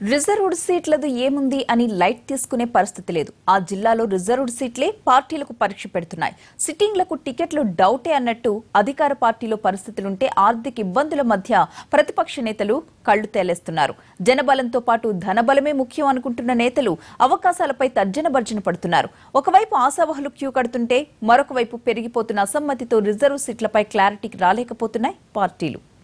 Reserved సీట్లది ఏముంది అని light తీసుకునే పరిస్థితి లేదు. ఆ జిల్లాలో రిజర్వ్డ్ సీట్లే పార్టీలకు పరీక్ష పెడుతున్నాయి. సిట్టింగ్లకు టికెట్లు డౌటే అన్నట్టు అధికార పార్టీలో పరిస్థితులుంటే ఆర్థిక ఇబ్బందుల మధ్య ప్రతిపక్ష నేతలు కళ్ళు తేలేస్తున్నారు. జనబలంతో పాటు ధనబలమే ముఖ్యం అనుకుంటున్న నేతలు అవకాశాలపై తర్జన భర్జన పడుతున్నారు. ఒకవైపు ఆశావహులు క్యూ కడుతుంటే మరొక వైపు పెరిగిపోతున్న అసమ్మతితో రిజర్వ్ సీట్లపై క్లారిటీకి రాలేకపోతున్నాయి పార్టీలు.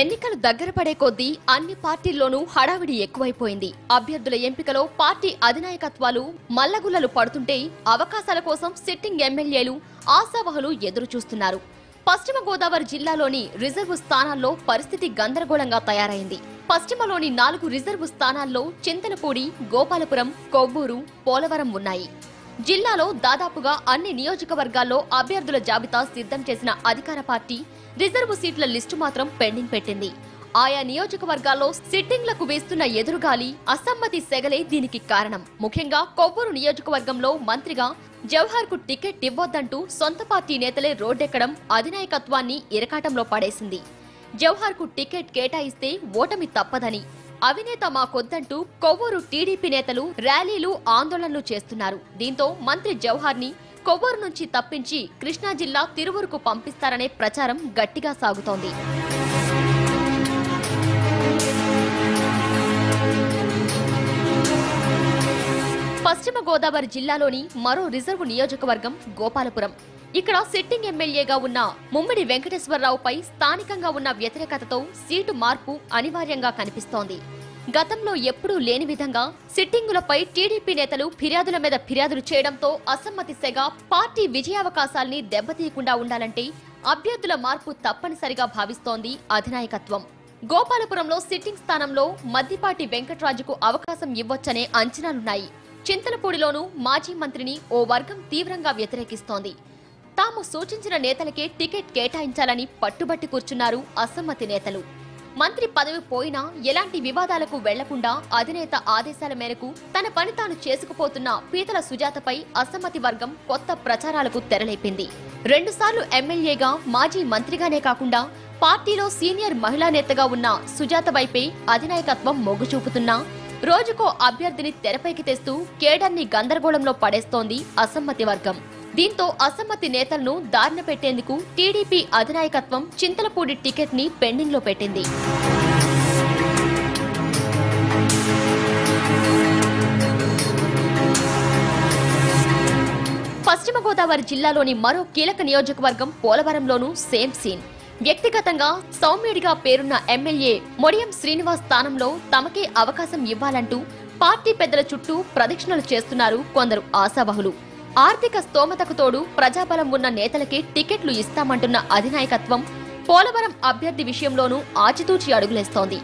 ఎన్నికలు దగ్గర పడే కొద్దీ అన్ని పార్టీల్లోనూ హడావిడి ఎక్కువైపోయింది. అభ్యర్థుల ఎంపికలో పార్టీ అధినాయకత్వాలు మల్లగుల్లలు పడుతుంటే అవకాశాల కోసం సిట్టింగ్ ఎమ్మెల్యేలు ఆశావహులు ఎదురు చూస్తున్నారు పశ్చిమ గోదావరి జిల్లాలోని రిజర్వు స్థానాల్లో పరిస్థితి గందరగోళంగా తయారైంది. పశ్చిమలోని నాలుగు రిజర్వు స్థానాల్లో చింతలపూడి గోపాలపురం కొవ్వూరు పోలవరం ఉన్నాయి. జిల్లాలో దాదాపుగా అన్ని నియోజకవర్గాల్లో అభ్యర్థుల జాబితా సిద్ధం చేసిన అధికార పార్టీ రిజర్వు సీట్ల లిస్టు మాత్రం పెండింగ్ పెట్టింది. ఆయా నియోజకవర్గాల్లో సిట్టింగ్లకు వేస్తున్న ఎదురుగాలి అసమ్మతి సెగలే దీనికి కారణం. ముఖ్యంగా కొవ్వూరు నియోజకవర్గంలో మంత్రిగా జవహర్కు టికెట్ ఇవ్వొద్దంటూ సొంత పార్టీ నేతలే రోడ్డెక్కడం అధినాయకత్వాన్ని ఇరకాటంలో పడేసింది. జవహర్కు టికెట్ కేటాయిస్తే ఓటమి తప్పదని అవినేత మాకొద్దంటూ కొవ్వూరు టీడీపీ నేతలు ర్యాలీలు ఆందోళనలు చేస్తున్నారు. దీంతో మంత్రి జవహర్ని కొవ్వూరు నుంచి తప్పించి కృష్ణా జిల్లా తిరువురుకు పంపిస్తారనే ప్రచారం గట్టిగా సాగుతోంది. పశ్చిమ గోదావరి జిల్లాలోని మరో రిజర్వు నియోజకవర్గం గోపాలపురం. ఇక్కడ సిట్టింగ్ ఎమ్మెల్యేగా ఉన్న ముమ్మిడి వెంకటేశ్వరరావుపై స్థానికంగా ఉన్న వ్యతిరేకతతో సీటు మార్పు అనివార్యంగా కనిపిస్తోంది. గతంలో ఎప్పుడూ లేని విధంగా సిట్టింగులపై టీడీపీ నేతలు ఫిర్యాదుల మీద ఫిర్యాదులు చేయడంతో అసమ్మతి సెగ పార్టీ విజయావకాశాల్ని దెబ్బతీయకుండా ఉండాలంటే అభ్యర్థుల మార్పు తప్పనిసరిగా భావిస్తోంది అధినాయకత్వం. గోపాలపురంలో సిట్టింగ్ స్థానంలో మద్దిపాటి వెంకట్రాజుకు అవకాశం ఇవ్వొచ్చనే అంచనాలున్నాయి. చింతలపూడిలోనూ మాజీ మంత్రిని ఓ వర్గం తీవ్రంగా వ్యతిరేకిస్తోంది. తాము సూచించిన నేతలకే టికెట్ కేటాయించాలని పట్టుబట్టి కూర్చున్నారు అసమ్మతి నేతలు. మంత్రి పదవి పోయినా ఎలాంటి వివాదాలకు వెళ్ళకుండా అధినేత ఆదేశాల మేరకు తన పని తాను చేసుకుపోతున్న పీతల సుజాతపై అసమ్మతి వర్గం కొత్త ప్రచారాలకు తెరలేపింది. రెండుసార్లు ఎమ్మెల్యేగా మాజీ మంత్రిగానే కాకుండా పార్టీలో సీనియర్ మహిళా నేతగా ఉన్న సుజాత వైపే అధినాయకత్వం మొగ్గు చూపుతున్నా రోజుకో అభ్యర్థిని తెరపైకి తెస్తూ కేడర్ని గందరగోళంలో పడేస్తోంది అసమ్మతి వర్గం. దీంతో అసమ్మతి నేతలను దారిన పెట్టేందుకు టీడీపీ అధినాయకత్వం చింతలపూడి టికెట్ని పెండింగ్లో పెట్టింది. పశ్చిమ గోదావరి జిల్లాలోని మరో కీలక నియోజకవర్గం పోలవరంలోనూ సేమ్ సీన్. వ్యక్తిగతంగా సౌమ్యుడిగా పేరున్న ఎమ్మెల్యే మొడియం శ్రీనివాస్ స్థానంలో తమకే అవకాశం ఇవ్వాలంటూ పార్టీ పెద్దల చుట్టూ ప్రదక్షిణలు చేస్తున్నారు కొందరు ఆశావహులు. ఆర్థిక స్తోమతకు తోడు ప్రజాబలం ఉన్న నేతలకే టికెట్లు ఇస్తామంటున్న అధినాయకత్వం పోలవరం అభ్యర్థి విషయంలోనూ ఆచితూచి అడుగులేస్తోంది.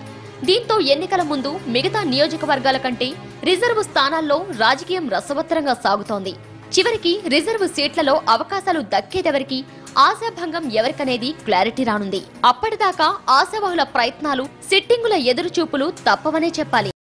దీంతో ఎన్నికల ముందు మిగతా నియోజకవర్గాల కంటే రిజర్వు స్థానాల్లో రాజకీయం రసవత్తరంగా సాగుతోంది. చివరికి రిజర్వు సీట్లలో అవకాశాలు దక్కేదెవరికి ఆశాభంగం ఎవరికనేది క్లారిటీ రానుంది. అప్పటిదాకా ఆశావాహుల ప్రయత్నాలు సిట్టింగుల ఎదురుచూపులు తప్పవనే చెప్పాలి.